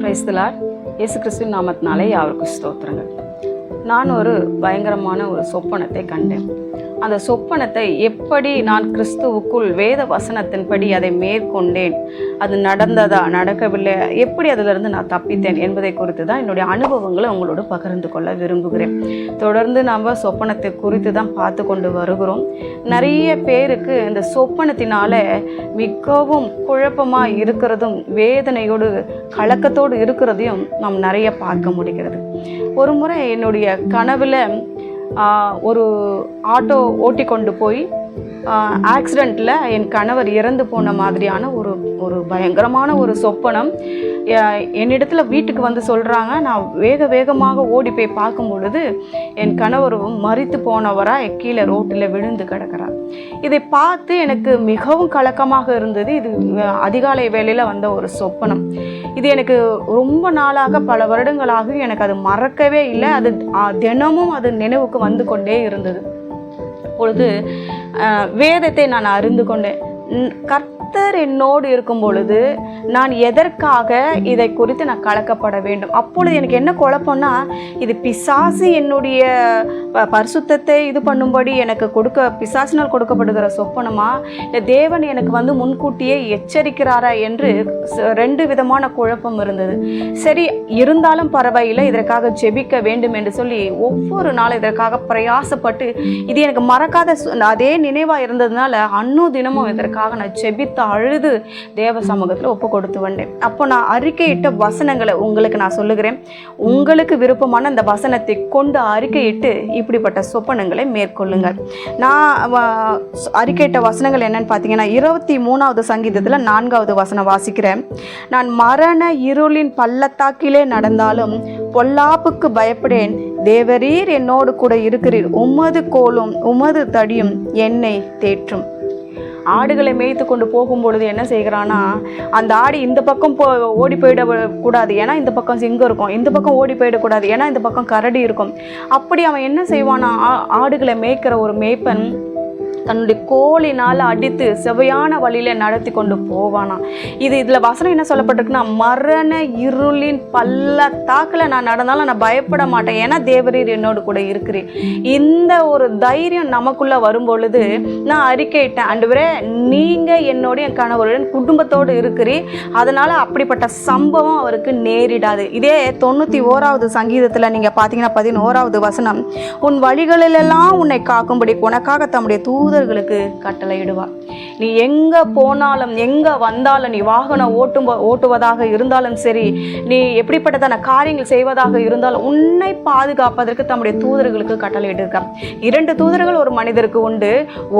கிறிஸ்தலார் இயேசு கிறிஸ்துவின் நாமத்தினாலே யாருக்கும் ஸ்தோத்திரங்கள் நான் ஒரு பயங்கரமான ஒரு சொப்பனத்தை கண்டேன். அந்த சொப்பனத்தை எப்படி நான் கிறிஸ்துவுக்குள் வேத வசனத்தின்படி அதை மேற்கொண்டேன் அது நடந்ததா நடக்கவில்லை எப்படி அதிலிருந்து நான் தப்பித்தேன் என்பதை குறித்து தான் என்னுடைய அனுபவங்களை உங்களோடு பகிர்ந்து கொள்ள விரும்புகிறேன். தொடர்ந்து நாம் சொப்பனத்தை குறித்து தான் பார்த்து கொண்டு வருகிறோம். நிறைய பேருக்கு இந்த சொப்பனத்தினால மிகவும் குழப்பமாக இருக்கிறதும் வேதனையோடு கலக்கத்தோடு இருக்கிறதையும் நாம் நிறைய பார்க்க முடிகிறது. ஒரு முறை என்னுடைய கனவில் ஒரு ஆட்டோ ஓட்டி கொண்டு போய் ஆக்சிடெண்ட்டில் என் கணவர் இறந்து போன மாதிரியான ஒரு ஒரு பயங்கரமான ஒரு சொப்பனம். என்னிடத்துல வீட்டுக்கு வந்து சொல்கிறாங்க நான் வேக வேகமாக ஓடி போய் பார்க்கும் பொழுது என் கணவரும் மறித்து போனவராக கீழே ரோட்டில் விழுந்து கிடக்கிறார். இதை பார்த்து எனக்கு மிகவும் கலக்கமாக இருந்தது. இது அதிகாலை வேலையில் வந்த ஒரு சொப்பனம். இது எனக்கு ரொம்ப நாளாக பல வருடங்களாக எனக்கு அது மறக்கவே இல்லை. அது தினமும் அது நினைவுக்கு வந்து கொண்டே இருந்தது. அப்பொழுது வேதத்தை நான் அறிந்து கொண்டேன். கர்த்தர் என்னோடு இருக்கும் பொழுது நான் எதற்காக இதை குறித்து நான் கலக்கப்பட வேண்டும்? அப்பொழுது எனக்கு என்ன குழப்பம்னா இது பிசாசு என்னுடைய பரிசுத்தத்தை இது பண்ணும்படி எனக்கு கொடுக்க பிசாசினால் கொடுக்கப்படுகிற சொப்பனமா? இல்லை தேவன் எனக்கு வந்து முன்கூட்டியே எச்சரிக்கிறாரா என்று ரெண்டு விதமான குழப்பம் இருந்தது. சரி இருந்தாலும் பரவாயில்லை இதற்காக ஜெபிக்க வேண்டும் என்று சொல்லி ஒவ்வொரு நாளும் இதற்காக பிரயாசப்பட்டு இது எனக்கு மறக்காத அதே நினைவாக இருந்ததுனால அன்னும் தினமும் இதற்காக நான் செபித்து அழுது தேவ சமூகத்தில் ஒப்பு கொடுத்து வந்தேன். அப்போ நான் அறிக்கையிட்ட வசனங்களை உங்களுக்கு நான் சொல்லுகிறேன். உங்களுக்கு விருப்பமான அந்த வசனத்தை கொண்டு அறிக்கையிட்டு இப்படிப்பட்ட சொப்பனங்களை மேற்கொள்ளுங்கள். நான் அறிக்கையிட்ட வசனங்கள் என்னன்னு பார்த்தீங்கன்னா இருபத்தி மூணாவது சங்கீதத்தில் நான்காவது வசனம் வாசிக்கிறேன். நான் மரண இருளின் பள்ளத்தாக்கிலே நடந்தாலும் பொல்லாப்புக்கு பயப்படேன். தேவரீர் என்னோடு கூட இருக்கிறீர். உமது கோலும் உமது தடியும் என்னை தேற்றும். ஆடுகளை மேய்த்து கொண்டு போகும் பொழுது என்ன செய்கிறான்னா அந்த ஆடு இந்த பக்கம் போ ஓடி போயிட கூடாது ஏன்னா இந்த பக்கம் சிங்கம் இருக்கும். இந்த பக்கம் ஓடி போயிடக்கூடாது. ஏன்னா இந்த பக்கம் கரடி இருக்கும். அப்படி அவன் என்ன செய்வானா ஆ- ஆடுகளை மேய்க்கிற ஒரு மேய்ப்பன் தன்னுடைய கோலினால் அடித்து செவையான வழியில் நடத்தி கொண்டு போவானா. இது இதில் வசனம் என்ன சொல்லப்பட்டிருக்குன்னா மரண இருளின் பள்ளத்தாக்கில் நான் நடந்தாலும் நான் பயப்பட மாட்டேன். ஏன்னா தேவரீர் என்னோடு கூட இருக்கிறேன் இந்த ஒரு தைரியம் நமக்குள்ளே வரும் பொழுது நான் அறிக்கையிட்டேன். அண்டு வரே நீங்கள் என்னோட என் கணவருடன் குடும்பத்தோடு இருக்கிறீர். அதனால் அப்படிப்பட்ட சம்பவம் அவருக்கு நேரிடாது. இதே தொண்ணூற்றி ஓராவது சங்கீதத்தில் நீங்கள் பார்த்தீங்கன்னா பதினோராவது வசனம் உன் வழிகளிலெல்லாம் உன்னை காக்கும்படி உனக்காக தம்முடைய தூதர்களுக்கு கட்டளையிடுவார் நீ எங்க போனாலும் எங்க வந்தாலும் நீ வாகனம் ஓட்டும் ஓட்டுவதாக இருந்தாலும் சரி நீ எப்படிப்பட்டதான காரியங்கள் செய்வதாக இருந்தாலும் உன்னை பாதுகாப்பதற்கு தம்முடைய தூதர்களுக்கு கட்டளையிட்டிருக்கார் இரண்டு தூதர்கள் ஒரு மனிதருக்கு உண்டு.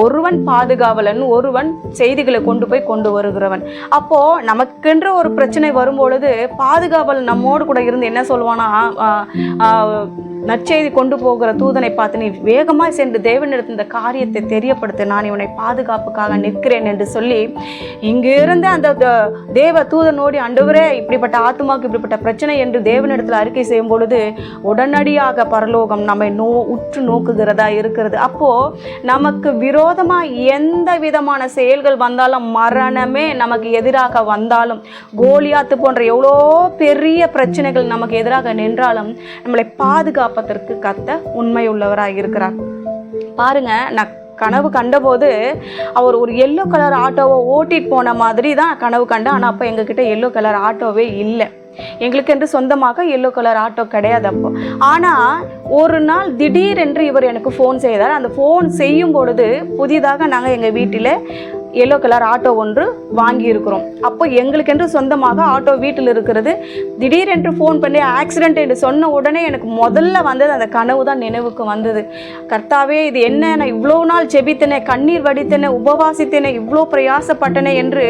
ஒருவன் பாதுகாவலன் ஒருவன் செய்திகளை கொண்டு போய் கொண்டு வருகிறவன். அப்போ நமக்கென்ற ஒரு பிரச்சனை வரும்பொழுது பாதுகாவலன் நம்மோடு கூட இருந்து என்ன சொல்வானா? நற்செய்தி கொண்டு போகிற தூதனை பார்த்து நீ வேகமாக சென்று தேவனிடத்தில் இந்த காரியத்தை தெரியப்படுத்த. நான் இவனை பாதுகாப்புக்காக நிற்கிறேன் என்று சொல்லி இங்கிருந்து அந்த த- தேவ தூதனோடி அண்டவரே இப்படிப்பட்ட ஆத்மாவுக்கு இப்படிப்பட்ட பிரச்சனை என்று தேவனிடத்தில் அறிக்கை செய்யும் பொழுது உடனடியாக பரலோகம் நம்மை நோ உற்று நோக்குகிறதா இருக்கிறது. அப்போது நமக்கு விரோதமாக எந்த விதமான செயல்கள் வந்தாலும் மரணமே நமக்கு எதிராக வந்தாலும் கோலியாத்து போன்ற எவ்வளோ பெரிய பிரச்சனைகள் நமக்கு எதிராக நின்றாலும் நம்மளை பாதுகாப்பு பாதுகாப்பதற்கு கத்த உண்மை உள்ளவராக இருக்கிறார் பாருங்க நான் கனவு கண்டபோது அவர் ஒரு எல்லோ கலர் ஆட்டோவை ஓட்டிட்டு போன மாதிரி தான் கனவு கண்டேன். ஆனால் அப்போ எங்ககிட்ட எல்லோ கலர் ஆட்டோவே இல்லை. எங்களுக்கு என்று சொந்தமாக எல்லோ கலர் ஆட்டோ கிடையாது அப்போ. ஆனால் ஒரு நாள் திடீரென்று இவர் எனக்கு ஃபோன் செய்தார். அந்த ஃபோன் செய்யும் பொழுது புதிதாக நாங்கள் எங்கள் வீட்டில் எல்லோ கலர் ஆட்டோ ஒன்று வாங்கியிருக்கிறோம். அப்போ எங்களுக்கென்று சொந்தமாக ஆட்டோ வீட்டில் இருக்கிறது. திடீரென்று ஃபோன் பண்ணி ஆக்சிடென்ட் என்று சொன்ன உடனே எனக்கு முதல்ல வந்தது அந்த கனவு தான் நினைவுக்கு வந்தது. கர்த்தாவே இது என்ன? நான் இவ்வளோ நாள் செபித்தனே கண்ணீர் வடித்தனே உபவாசித்தனே இவ்வளோ பிரயாசப்பட்டனே என்று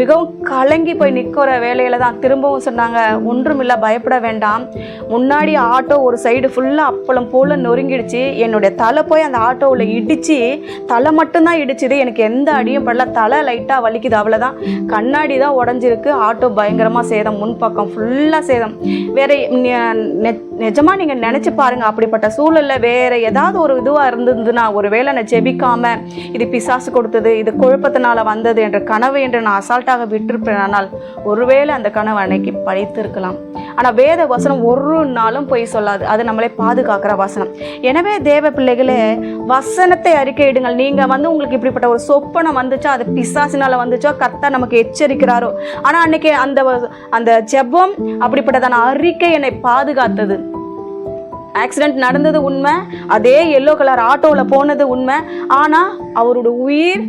மிகவும் கலங்கி போய் நிற்கிற வேலையில் தான் திரும்பவும் சொன்னாங்க ஒன்றுமில்லை பயப்பட வேண்டாம். முன்னாடி ஆட்டோ ஒரு சைடு ஃபுல்லாக அப்பளம் போல் நொறுங்கிடுச்சு. என்னுடைய தலை போய் அந்த ஆட்டோவில் இடித்து தலை மட்டும்தான் இடிச்சுது. எனக்கு எந்த அடியும் படல தலை லைட்டாக வலிக்குது. அவ்வளோதான் கண்ணாடி தான் உடஞ்சிருக்கு. ஆட்டோ பயங்கரமாக சேதம். முன்பக்கம் ஃபுல்லாக சேதம். வேற நெத் நிஜமாக நிஜமா நினச்சி பாருங்கள் அப்படிப்பட்ட சூழலில் வேறு ஏதாவது ஒரு இதுவாக இருந்ததுன்னா ஒருவேளை நான் ஜெபிக்காமல் இது பிசாசு கொடுத்தது இது குழப்பத்தினால் வந்தது என்ற கனவு என்று நான் அசால்ட்டாக விட்டிருப்பேனால் ஒருவேளை அந்த கனவு அன்னைக்கு பழித்திருக்கலாம். ஆனால் வேத வசனம் ஒரு நாளும் பொய் சொல்லாது. அது நம்மளே பாதுகாக்கிற வசனம். எனவே தேவ பிள்ளைகளே வசனத்தை அறிக்கையிடுங்கள் நீங்கள் வந்து உங்களுக்கு இப்படிப்பட்ட ஒரு சொப்பனம் வந்துச்சோ அது பிசாசினால் வந்துச்சோ கத்தா நமக்கு எச்சரிக்கிறாரோ? ஆனால் அன்னைக்கு அந்த அந்த ஜெபம் அப்படிப்பட்டதான அறிக்கை என்னை பாதுகாத்தது. ஆக்சிடெண்ட் நடந்தது உண்மை. அதே எல்லோ கலர் ஆட்டோவில் போனது உண்மை. ஆனால் அவரோட உயிர்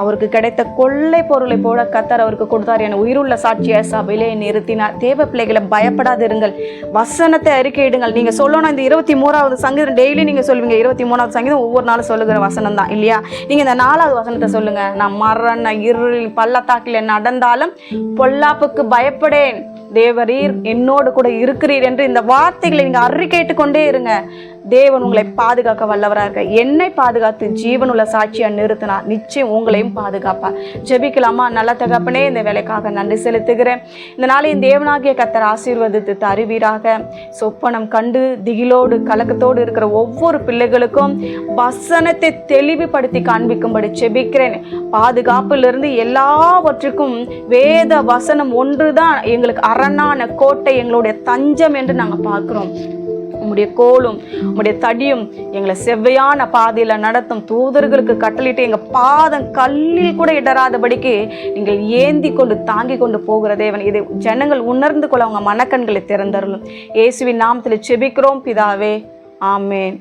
அவருக்கு கிடைத்த கொள்ளை பொருளை போல கத்தர் அவருக்கு கொடுத்தார். என உயிருள்ள சாட்சியை சபையிலே நிறுத்தினார். தேவ பிள்ளைகளை பயப்படாதிருங்கள். வசனத்தை அறிக்கையிடுங்கள் நீங்கள் சொல்லணும் இந்த இருபத்தி மூணாவது சங்கீதம் டெய்லி நீங்கள் சொல்லுவீங்க இருபத்தி மூணாவது சங்கீதம் ஒவ்வொரு நாளும் சொல்லுகிற வசனம் தான் இல்லையா? நீங்கள் இந்த நாலாவது வசனத்தை சொல்லுங்கள் நான் மரண இருள் பள்ளத்தாக்கில் நடந்தாலும் பொல்லாப்புக்கு பயப்படேன். தேவரீர் என்னோடு கூட இருக்கிறீர் என்று இந்த வார்த்தைகளை நீங்கள் அறிக்கையிட்டு கொண்டே இருங்க. தேவன் உங்களை பாதுகாக்க வல்லவராக இருக்க. என்னை பாதுகாத்து ஜீவனுள்ள சாட்சியாக நிறுத்தினா நிச்சயம் உங்களையும் பாதுகாப்பார் ஜெபிக்கலாமா? நல்ல தகப்பனே இந்த வேலைக்காக நன்றி செலுத்துகிறேன். இந்த நாளையும் தேவனாகிய கத்தர் ஆசீர்வதித்து தருவீராக. சொப்பனம் கண்டு திகிலோடு கலக்கத்தோடு இருக்கிற ஒவ்வொரு பிள்ளைகளுக்கும் வசனத்தை தெளிவுபடுத்தி காண்பிக்கும்படி ஜெபிக்கிறேன். பாதுகாப்பிலிருந்து எல்லாவற்றுக்கும் வேத வசனம் ஒன்று தான் எங்களுக்கு அரணான கோட்டை எங்களுடைய தஞ்சம் என்று நாங்கள் பார்க்குறோம். உம்முடைய கோலும் உம்முடைய தடியும் எங்களை செவ்வையான பாதையில் நடத்தும் தூதர்களுக்கு கட்டளிட்டு எங்கள் பாதம் கல்லில் கூட இடராதபடிக்கு நீங்கள் ஏந்தி கொண்டு தாங்கி கொண்டு போகிற தேவன். இதை ஜனங்கள் உணர்ந்து கொள்ள அவங்க மனக்கண்களை திறந்தருளும். இயேசுவின் நாமத்தில் செபிக்கிறோம் பிதாவே. ஆமேன்.